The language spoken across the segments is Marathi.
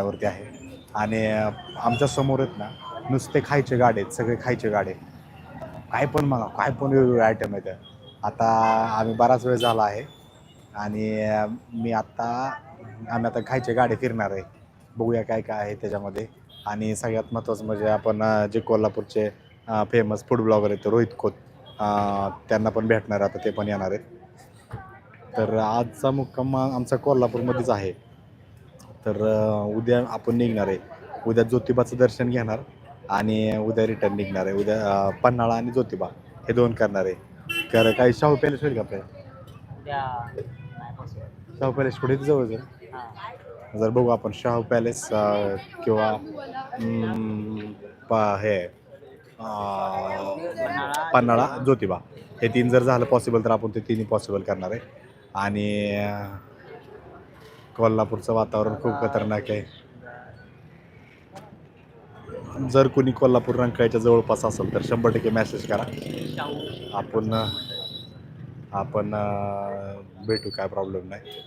वरती आहे. आणि आमच्यासमोर आहेत ना नुसते खायचे गाडे आहेत सगळे खायचे गाडे. काय पण मला काय पण वेगवेगळे आयटम आहेत आता आम्ही बराच वेळ झाला आहे. आणि मी आत्ता आम्ही आता खायचे गाडे फिरणार आहे. बघूया काय काय आहे त्याच्यामध्ये. आणि सगळ्यात महत्त्वाचं म्हणजे आपण जे कोल्हापूरचे फेमस फूड ब्लॉगर आहेत रोहित खोत त्यांना पण भेटणार आता ते पण येणार आहेत. तर आजचा मुक्काम आमचा कोल्हापूरमध्येच आहे. तर उद्या आपण निघणार आहे. उद्या ज्योतिबाचं दर्शन घेणार आणि उद्या रिटर्न निघणार आहे. उद्या पन्हाळा आणि ज्योतिबा हे दोन करणार आहे. तर काही शाहू पॅलेस होईल का आपल्याला. शाहू पॅलेस कुठे? जवळ जर हा. जर बघू आपण शाहू पॅलेस किंवा हे पन्हाळा ज्योतिबा. हे तीन जर झालं पॉसिबल तर आपण ते तिन्ही पॉसिबल करणार आहे. आणि कोल्हापूरचं वातावरण खूप खतरनाक आहे. जर कोणी कोल्हापूर रंकाळ्याच्या जवळपास असेल तर शंभर टक्के मॅसेज करा. आपण आपण भेटू काय प्रॉब्लेम नाही.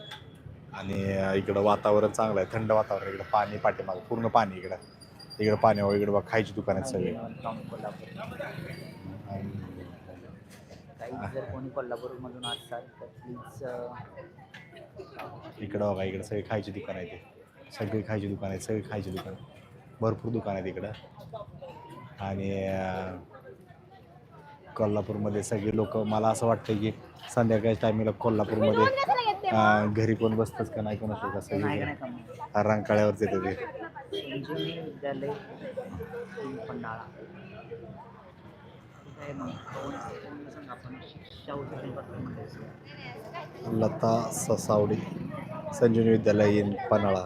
आणि इकडं वातावरण चांगलं आहे. थंड वातावरण इकडं पाणी पाठीमागं पूर्ण पाणी इकडं. इकडं पाणी इकडं बघ खायची दुकान आहेत सगळे. कोल्हापूर कोल्हापूरमधून तर प्लीज इकडं बघा इकडं सगळे खायची दुकान आहे ते. सगळी खायची दुकान आहेत सगळी खायची दुकान. भरपूर दुकान आहेत इकडं. आणि कोल्हापूरमध्ये सगळे लोक मला असं वाटतं की संध्याकाळच्या टायमिंगला कोल्हापूरमध्ये घरी कोण बसतंच का नाही कोण असं का सगळे रंकाळ्यावरच येते ते संजीवनी विद्यालय पन्हाळा ठीक आहे मग लता ससावडी संजीवनी विद्यालय इन पन्हाळा.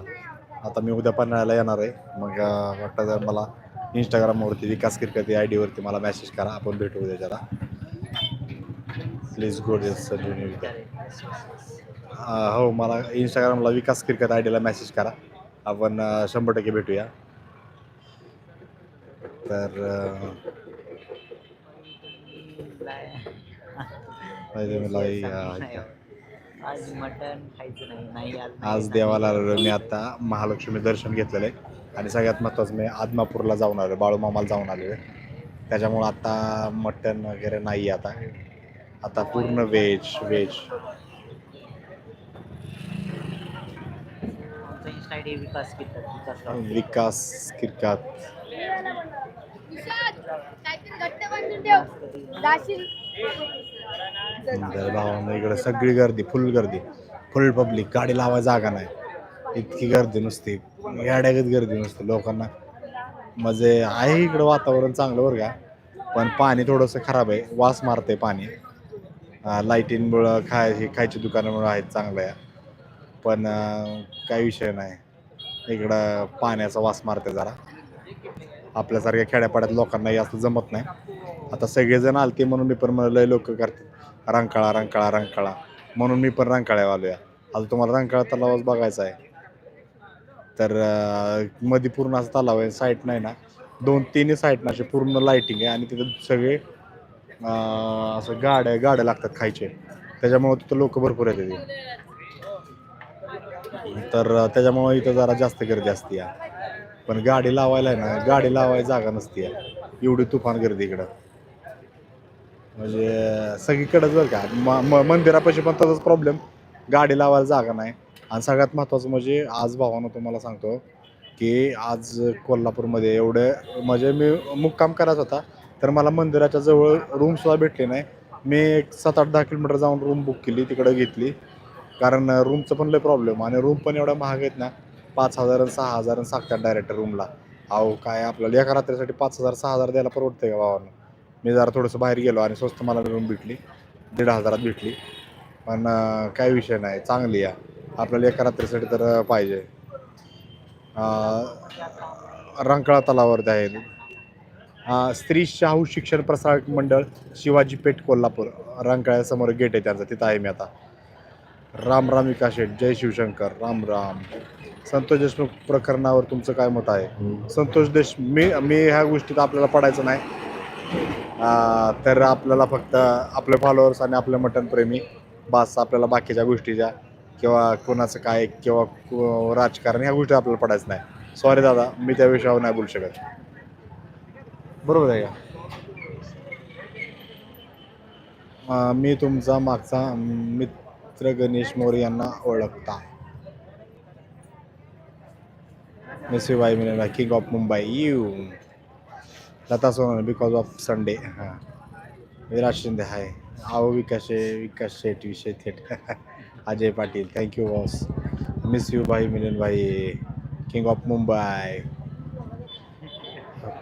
आता मी उद्या पन्हाळ्याला येणार आहे. मग वाटतं जर मला इंस्टाग्रामवरती विकास किरकत या आय डीवरती मला मेसेज करा. आपण भेटू उद्या जरा. प्लीज गो संजीवनी विद्यालय. हो मला इंस्टाग्रामला विकास किरकत आय डीला मेसेज करा. आपण शंभर टक्के भेटूया. तर पाहिजे मला आज मटन खायचं नाही नाही आज नाही, आज नाही. देवाला आलेलो मी आता महालक्ष्मी दर्शन घेतलेलं आहे. आणि सगळ्यात महत्त्वाचं मी आदमापूरला जाऊन आलो बाळूमामाला जाऊन आलेलो आहे त्याच्यामुळं आता मटन वगैरे नाही आहे आता. आता पूर्ण व्हेज व्हेज आमचा इंस्टा विकास किती विकास किरकात. काहीतरी घट्ट बांधून ठेव. जाशील? तर भावानं इकडे सगळी गर्दी फुल गर्दी. फुल पब्लिक गाडी लावा जागा नाही. इतकी गर्दी नुसती. गाड्यागत गर्दी नुसती. लोकांना म्हणजे आहे इकडं वातावरण चांगलं बरं का. पण पाणी थोडंसं खराब आहे. वास मारते पाणी. लाईटींमुळं खाय हे खायची दुकानामुळं आहेत चांगलं आहे पण काही विषय नाही. इकडं पाण्याचा वास मारते जरा. आपल्यासारख्या खेड्यापाड्यात लोकांना जास्त जमत नाही. आता सगळेजण आलते म्हणून मी पण म्हणलं लोक करतात. रंकाळा रंकाळा रंकाळा. म्हणून मी पण रंकाळ्या वालूया आता तुम्हाला रंकाळा तलावच बघायचा आहे. तर मध्ये पूर्ण असा तलाव आहे साईट नाही ना. दोन तिन्ही साईडनं असे पूर्ण लाईटिंग आहे आणि तिथं सगळे असं गाड्या गाड्या लागतात खायचे. त्याच्यामुळं तिथं लोक भरपूर येते तर त्याच्यामुळं इथं जरा जास्त गर्दी असते या पण गाडी लावायला आहे ना गाडी लावायला जागा नसते या एवढी तुफान गर्दी इकडं. म्हणजे सगळीकडेच बरं का. म- म- मंदिरापाशी पण तसाच प्रॉब्लेम गाडी लावायला जागा नाही. आणि सगळ्यात महत्त्वाचं म्हणजे आज भावानं तुम्हाला सांगतो की आज कोल्हापूरमध्ये एवढं म्हणजे मी मुक्काम करायचा होता तर मला मंदिराच्या जवळ रूमसुद्धा भेटले नाही. मी एक सात आठ दहा किलोमीटर जाऊन रूम बुक केली तिकडं घेतली. कारण रूमचं पण लय प्रॉब्लेम आणि रूम पण एवढ्या महाग आहेत ना पाच हजार आणि सहा हजार आणि सांगतात डायरेक्ट रूमला अहो काय आपल्याला एका रात्रीसाठी पाच हजार सहा हजार द्यायला परवडते का भावानं? मी जरा थोडंसं बाहेर गेलो आणि स्वस्त मला रूम भेटली. दीड हजारात भेटली. पण काही विषय नाही. चांगली आहे आपल्याला एका रात्रीसाठी तर पाहिजे. रंकाळा तलावावरती आहे स्त्री शाहू शिक्षण प्रसारक मंडळ शिवाजी पेठ कोल्हापूर. रंकाळ्यासमोर गेट आहे त्यांचं. तिथं आहे मी आता. राम राम विकास शेठ. जय शिवशंकर. राम राम. संतोष देशमुख प्रकरणावर तुमचं काय मत आहे? संतोष देश मी मी ह्या गोष्टीत आपल्याला पडायचं नाही. तर आपल्याला फक्त आपले फॉलोअर्स आणि आपले मटन प्रेमी बास आपल्याला बाकीच्या गोष्टीच्या किंवा कोणाचं काय किंवा को- राजकारण ह्या गोष्टी आपल्याला पडायचं नाही. सॉरी दादा मी त्या विषयावर नाही बोलू शकत. बरोबर आहे का? मी तुमचा मागचा मित्र गणेश मोरे यांना ओळखता. Miss you bye Milan king of Mumbai you Lata Sonal because of Sunday हां. विराट शिंदे हाय. आहो विकास विकास शेट विषय थेट. Ajay Patil thank you boss miss you भाई मिलन भाई किंग ऑफ मुंबई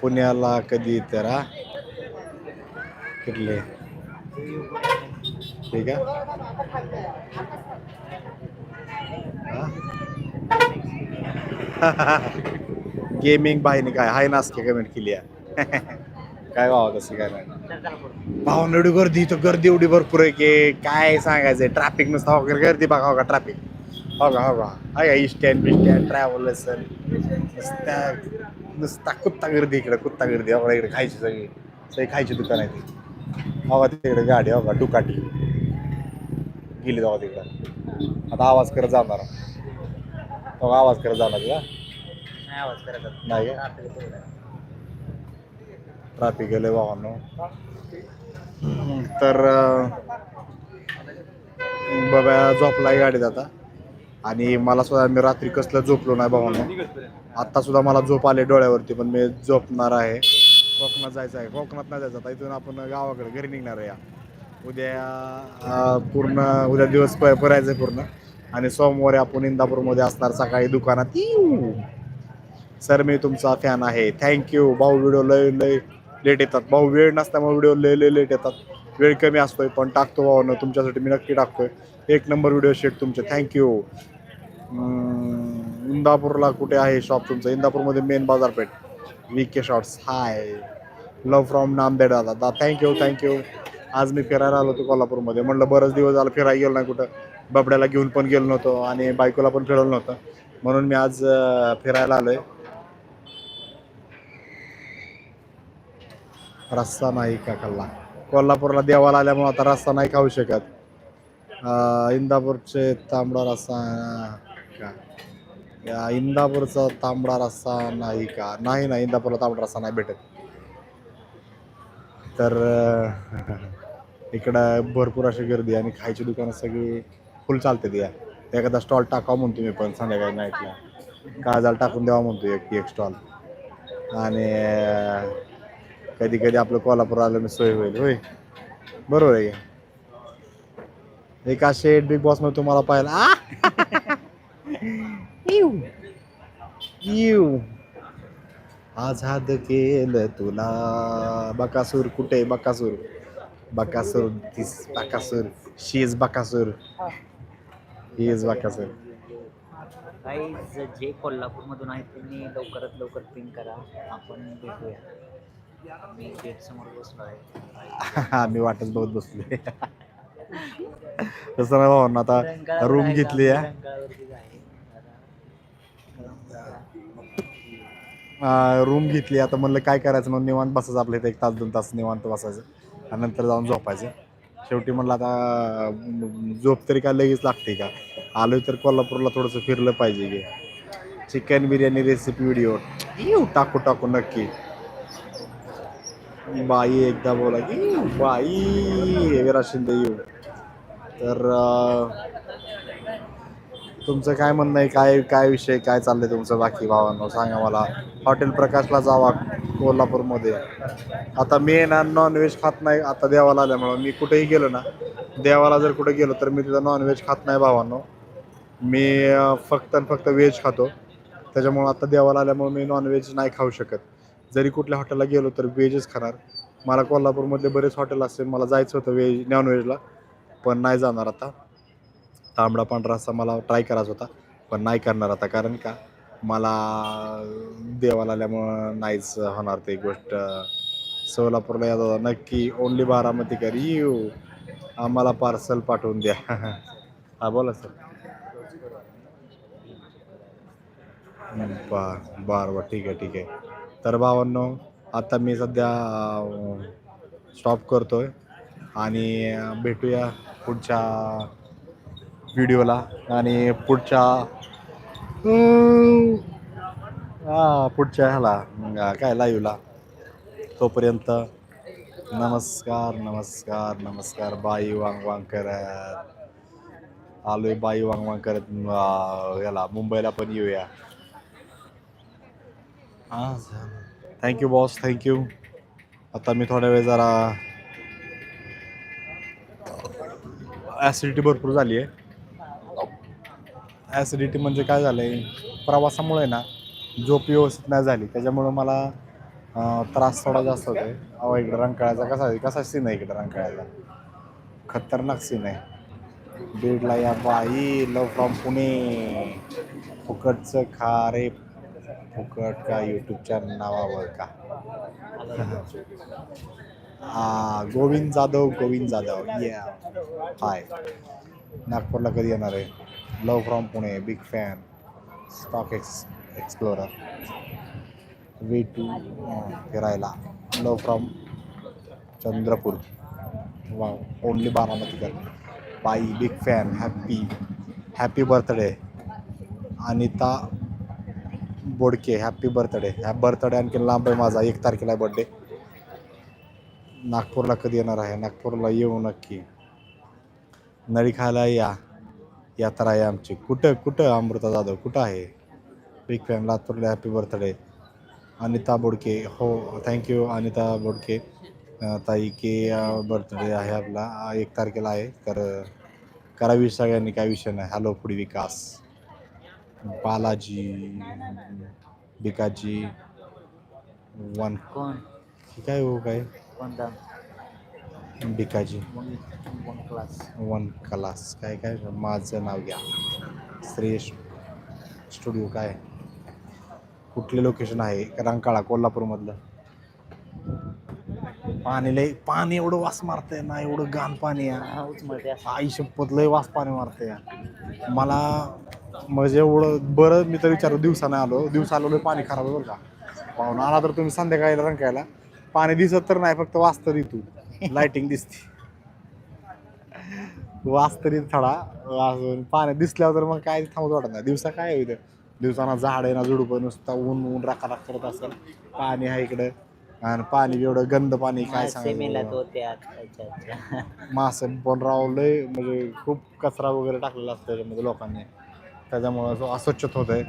पुण्याला कधी तर कुठले? ठीक आहे. गेमिंग भाईने काय हाय नासके कमेंट केली आहे. काय भावा तसं काय नाही. तर एवढी गर्दी इथं गर्दी एवढी भरपूर आहे की काय सांगायचंय? ट्रॅफिक नुसतं हो का गर्दी बघा हो का ट्रॅफिक हो का हो का? हाय का स्टँड बिस्टँड ट्रॅव्हलर्स नुसत्या नुसता कुत्ता गर्दी इकडे कुत्ता गर्दी. हो इकडे खायची सगळी सगळी खायची दुकान आहे ती. हो का तिकडे गाडी हो का डुकाटी गेली जावा तिकडं. आता आवाज करत जाणार. हो आवाज करत जाणार का नाही आवाज करत नाही? ट्रॅफिक गेले भावांनो तर बाबा झोपलाय गाडीत आता. आणि मला सुद्धा मी रात्री कसलं झोपलो नाही भावांनो आत्ता सुद्धा मला झोप आले डोळ्यावरती पण मी झोपणार आहे. कोकणात जायचं आहे. कोकणात नाही जायचं. आता इथून आपण गावाकडे घरी निघणार आहे या. उद्या पूर्ण उद्या दिवस प- फिरायचं आहे पूर्ण. आणि सोमवारी आपण इंदापूरमध्ये असणार सकाळी दुकानात. येऊ सर मी तुमचा फॅन आहे. थँक्यू भाऊ व्हिडिओ लय लय लेट येतात. भाऊ वेळ नसल्यामुळे व्हिडिओ लय लय लेट येतात. वेळ कमी असतोय पण टाकतो भावानं. तुमच्यासाठी मी नक्की टाकतोय. एक नंबर व्हिडिओ शेट तुमचे. थँक्यू इंदापूरला कुठे आहे शॉप तुमचं? इंदापूरमध्ये मेन बाजारपेठ. V K shorts hi love from Nanded दादा. दा थँक्यू थँक्यू आज मी फिरायला आलो होतो कोल्हापूरमध्ये. म्हणलं बरंच दिवस झाला फिरायला गेलो नाही कुठं. बबड्याला घेऊन पण गेलो नव्हतो आणि बायकोला पण फिरवलं नव्हतं. म्हणून मी आज फिरायला आलो आहे रस्सा नाही का खाल्ला कोल्हापूरला देवाला आल्यामुळे आता रस्सा नाही खाऊ शकत? इंदापूरचे तांबडा रस्सा का? या इंदापूरचा तांबडा रस्सा नाही का? नाही नाही इंदापूरला तांबडा रस्सा नाही भेटत. तर इकडं भरपूर अशी गर्दी आणि खायची दुकानं सगळी फुल चालते द्या एखादा स्टॉल टाकावं म्हणतो मी पण संध्याकाळी नाईटला. काळजाला टाकून द्यावा म्हणतो एक एक स्टॉल. आणि कधी कधी आपलं कोल्हापूर आलं मी सोय होईल होय. बरोबर आहे एका एक बिग बॉसमध्ये तुम्हाला पाहिलं आझाद केलं तुला. बकासूर कुठे? Bakasur. Bakasur this Bakasur. She is Bakasur. He is Bakasur. काही जे कोल्हापूरमधून आहेत त्यांनी लवकरात लवकर पिंक करा. आपण भेटूया. मी गेट समोर बसलो आहे. आम्ही वाटच बघत बसलोय. तसं नाही भाऊ आता रूम? घेतली आहे. रूम घेतली आता म्हणलं काय करायचं मग निवांत बसायचं आपल्या इथे. एक तास दोन तास निवांत बसायचं. आणि नंतर जाऊन झोपायचं. शेवटी म्हणलं आता झोप तरी काय लगेच लागते का? आलोय तर कोल्हापूरला थोडंसं फिरलं पाहिजे की. चिकन बिर्याणी रेसिपी व्हिडिओ येऊ टाकू टाकू नक्की. बाई एकदा बोला की बाई विराट शिंदे येऊ. तर तुमचं काय म्हणणं आहे? काय काय विषय काय चाललंय तुमचं बाकी भावांनो? सांगा मला. हॉटेल प्रकाशला जावा कोल्हापूरमध्ये. आता मी ना नॉनव्हेज खात नाही. आता देवाला आल्यामुळं मी कुठेही गेलो ना देवाला जर कुठे गेलो तर मी तिथं नॉनव्हेज खात नाही भावांनो. मी फक्त आणि फक्त व्हेज खातो. त्याच्यामुळं आता देवाला आल्यामुळं मी नॉनव्हेज नाही खाऊ शकत. जरी कुठल्या हॉटेलला गेलो तर व्हेजच खाणार. मला कोल्हापूरमधले बरेच हॉटेल असते मला जायचं होतं व्हेज नॉनव्हेजला पण नाही जाणार आता. तांबडा पांढरा असा मला ट्राय करायचा होता पण नाही करणार आता. कारण का मला देवाला आल्यामुळं नाहीच होणार ते गोष्ट. सोलापूरला येत होता नक्की ओनली बारामती कर. येऊ आम्हाला पार्सल पाठवून द्या. हा बोला सर बरं बरं ठीक आहे ठीक आहे. तर भावांनो आता मी सध्या स्टॉप करतोय आणि भेटूया पुढच्या व्हिडिओला आणि पुढच्या हा पुढच्या ह्याला काय लाईव्हला तोपर्यंत नमस्कार नमस्कार नमस्कार बाई वांग वांग करत. आलोय बाई वांग वांग करत याला मुंबईला पण येऊया. हा थँक्यू बॉस थँक्यू आता मी थोड्या वेळ जरा ॲसिडिटी भरपूर झाली आहे ॲसिडिटी म्हणजे काय झालं आहे प्रवासामुळे ना झोप व्यवस्थित नाही झाली. त्याच्यामुळं मला त्रास थोडा जास्त होतोय. अहो इकडं रंकाळ्याचा कसा आहे? कसा सीन आहे इकडं रंकाळ्याचा? खतरनाक सीन आहे. बीडला या बाई लव फ्रॉम पुणे. फुकटचं खा रे फुकट का यूट्यूबच्या नावावर का? गोविंद जाधव गोविंद जाधव. या हाय नागपूरला कधी येणार आहे? Love from Pune big fan stock ex explorer way to फिरायला. Love from Chandrapur. वा ओनली बारामतीकर बाई big fan happy happy birthday Anita Bodke happy birthday ह्या बर्थडे आणखी लांब आहे माझा. एक तारखेला आहे बर्थडे नागपूरला कधी येणार आहे? नागपूरला येऊ नक्की. नळी खायला या. यात्रा आहे आमची. कुठं कुठं? अमृता जाधव कुठं आहे? बिग फॅन लातूरला हॅपी बर्थडे अनिता बोडके. हो थँक्यू अनिता बोडके. ताई के बर्थडे आहे आपला. एक तारखेला आहे. तर करावी सगळ्यांनी काय विषय नाही. हॅलो पुढे विकास. बालाजी भिकाजी वन कोण? काय हो काय? कोणता? Bhikaji one one class. One class. काय काय? माझं नाव घ्या. श्रेयश. स्टुडिओ काय? कुठले लोकेशन आहे? रंकाळा कोल्हापूरमधलं. पाणी लय पाणी एवढं वास मारतंय ना एवढं घाण पाणी आहे. आई शपथ लय वास पाणी मारतंय. मला म्हणजे एवढं बरं मी तर विचारू दिवसा नाही आलो. दिवसा आलो लय पाणी खराब आहे बरं का. पाहून आला तर तुम्ही संध्याकाळी रंकायला. पाणी दिसत तर नाही फक्त वास तरी तू लाइटिंग दिसते. वास तरी थोडा. वास पाण्यात दिसल्यावर तर मग काय थांबत वाटत नाही. दिवसा काय इथं? दिवसाना झाड आहे ना झुडूप नुसता ऊन ऊन राखा राख करत असेल. पाणी आहे इकडं. आणि पाणी एवढं गंद पाणी काय सांगायचं. मासे पण राव लय म्हणजे खूप कचरा वगैरे टाकलेला असतो त्याच्यामध्ये लोकांनी. त्याच्यामुळं जो अस्वच्छत होत आहे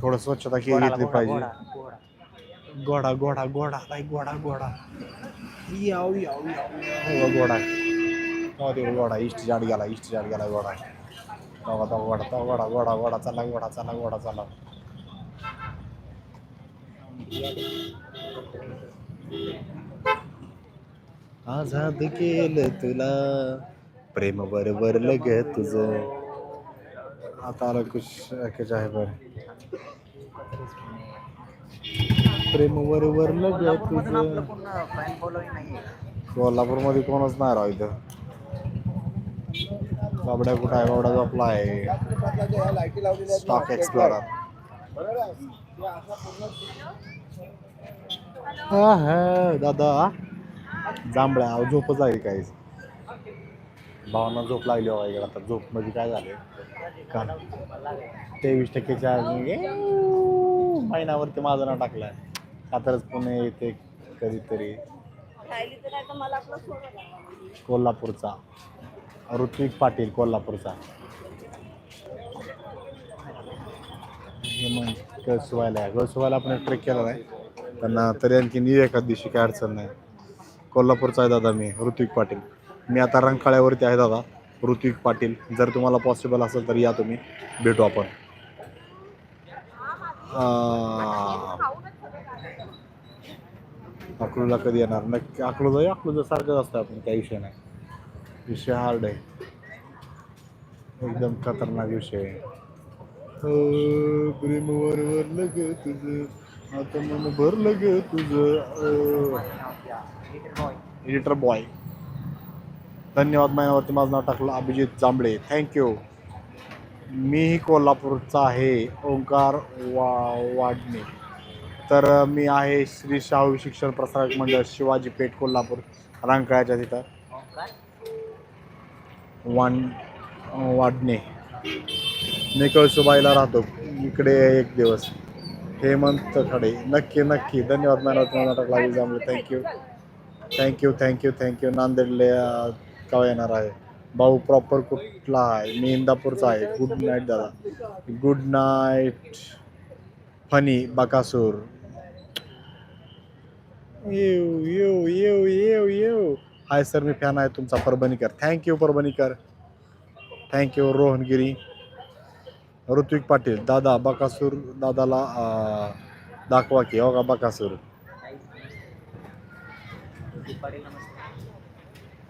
थोडं स्वच्छता केली घेतली पाहिजे. घोडा, घोडा. घोडा नाही घोडा घोडा. याव याव याव. हो, घोडा. हो ते घोडा. इष्ट जाड गेला इष्ट जाड गेला घोडा. तो तो घोडा तो घोडा घोडा घोडा चला घोडा चला घोडा चला. आझाद केलं तुला. प्रेम बरोबर लग तुझं. आता आलं कुछ कुछ आहे बरं प्रेम वर लग तुझं। कोल्हापूरमध्ये कोणच नाही राव इथं. बाबड्या कुठं आहे? बाबडा झोपला आहे. स्टॉक एक्सप्लोरर हा हा दादा. जांभळ्या झोपच आहे काही भावना झोप लागली बाबा इकडे. आता झोप म्हणजे काय झाले का तेवीस टक्के चार्जिंग महिन्यावरती माझं नाव टाकलंय. सातारच पुणे येते कधीतरी. कोल्हापूरचा. ऋत्विक पाटील कोल्हापूरचा. हे मग गळसुवायला आहे. कळसुवायला आपण ट्रेक केला नाही. त्यांना तरी आणखी येऊ एखाद दिवशी काय अडचण नाही. कोल्हापूरचा आहे दादा मी ऋत्विक पाटील. मी आता रंकाळ्यावरती आहे दादा ऋत्विक पाटील. जर तुम्हाला पॉसिबल असेल तर या तुम्ही. भेटू आपण. अकलूला कधी येणार? नक्की अकलूजा अकलूजा सारखंच असतं आपण काही विषय नाही. विषय हार्ड आहे. एकदम खतरनाक विषय आहे. अं, प्रेम वरवर लग तुझं आता मन भरलं ग तुझं. एडिटर बॉय धन्यवाद महिन्यावरती माझं नाव टाकलं अभिजित जांभळे. थँक्यू मीही कोल्हापूरचा आहे ओंकार वा वाडणे. तर मी आहे श्री शाहू शिक्षण प्रसारक मंडळ शिवाजी पेठ कोल्हापूर रंकाळ्याच्या तिथं. ओंकार वाडणे. वाढणे मी कळसुबाईला राहतो इकडे एक दिवस. हेमंत खडे. नक्की नक्की. धन्यवाद मॅडम नाटक लागेल Jambhale. Thank you thank you thank you thank you नांदेडले अं, येणार आहे. भाऊ प्रॉपर कुठला आहे? मी इंदापूरचा आहे. गुड नाईट दादा. Good night funny Bakasur. येऊ येऊ येऊ येऊ येऊ. हाय सर मी फॅन आहे तुमचा परभणीकर. Thank you परभणीकर. Thank you Rohangiri. Ritwik Patil दादा बकासूर दादाला दाखवा की. हो का बकासूर?